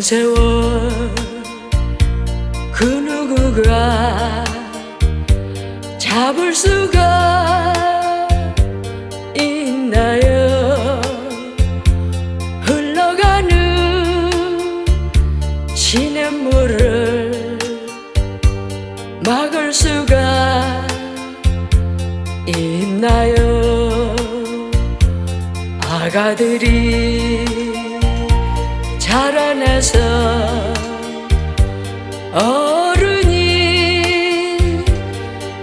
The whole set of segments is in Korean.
세월 그 누구가 잡을 수가 있나요? 흘러가는 시냇물을 막을 수가 있나요? 아가들이 자라나서 어른이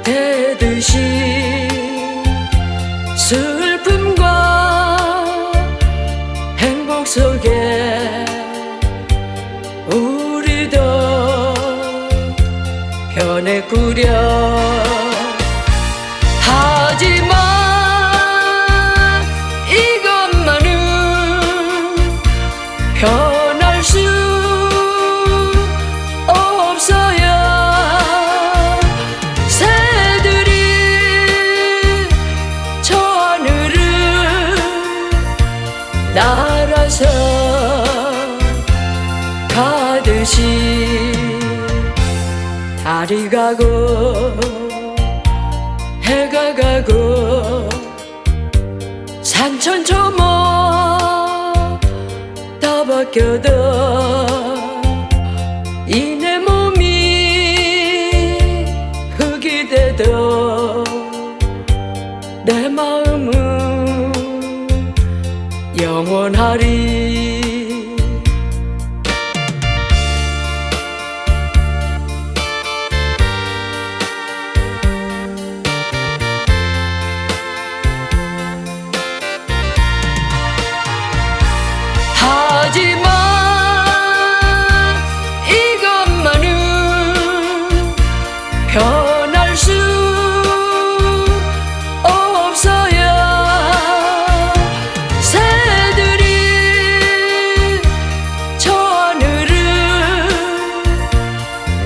되듯이 슬픔과 행복 속에 우리도 변해꾸려. 하지만 이것만은 변 날아서 가듯이 달이 가고 해가 가고 산천초모 다 바뀌어도 이 내 몸이 흙이 돼도 내 마음은 영원하리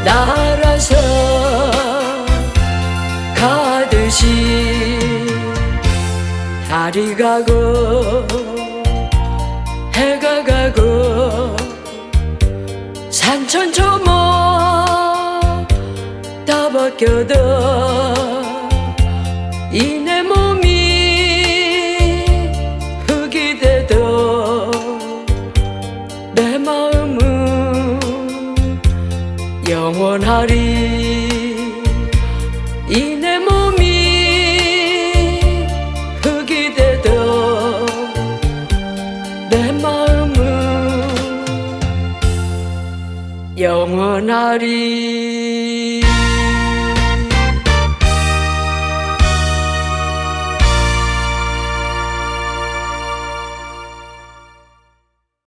날아서 가듯이 달이 가고 해가 가고 이내 몸이 영원하리. 이 내 몸이 흙이 돼도 내 마음은 영원하리